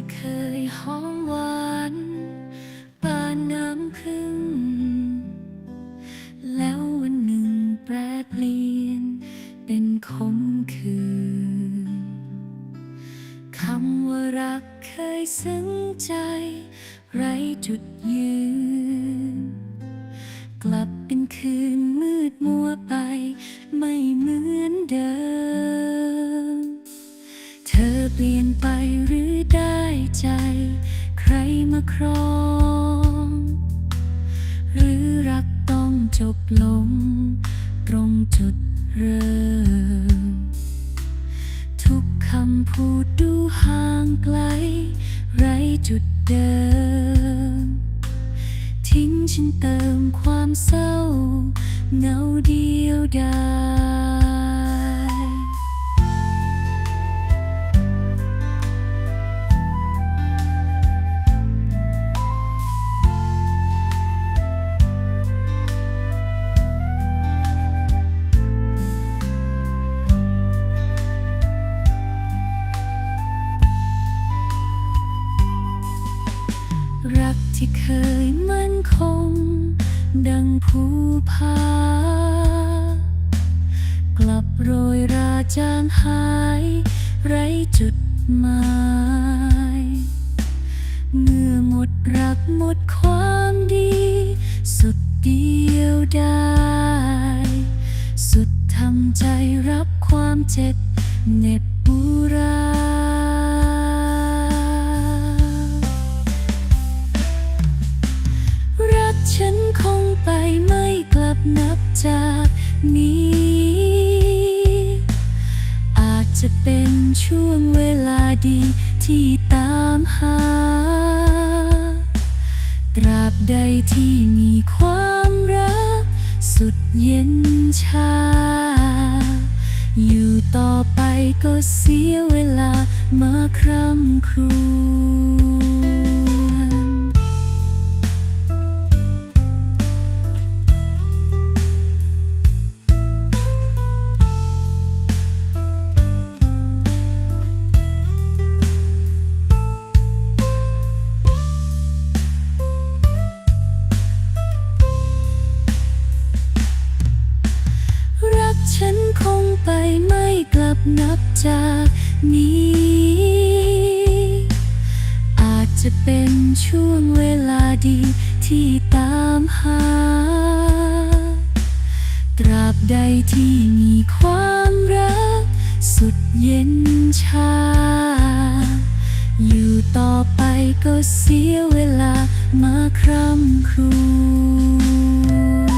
ที่เคยหอมหวานปานน้ำพึ่ง แล้ววันหนึ่งแปรเปลี่ยน เป็นคมคืนคำว่ารักเคยซึ้งใจ ไรจุดยืน กลับเป็นคืนมืดมัวไป ไม่เหมือนเดิม เธอเปลี่ยนไป จบลง ตรงจุดเริ่ม ทุกคำพูดดูห่างไกล ไรจุดเดิม ทิ้งฉันเติมความเศร้า เงาเดียวดาย รักที่เคยมั่นคง ดังภูผากลับโรยราจางหาย ไรจุดหมายเมื่อหมดรักหมดความดี สุดเดียวได้สุดทำใจรับความเจ็บเหน็บ นี้ อาจจะเป็นช่วงเวลาดีที่ตามหา ตราบใดที่มีความรัก สุดเย็นชา อยู่ต่อไปก็เสียเวลามาคร่ำครวญ ไปไม่กลับนับจากนี้ อาจจะเป็นช่วงเวลาดีที่ตามหา ตราบใดที่มีความรัก สุดเย็นชา อยู่ต่อไปก็เสียเวลามาคร่ำครวญ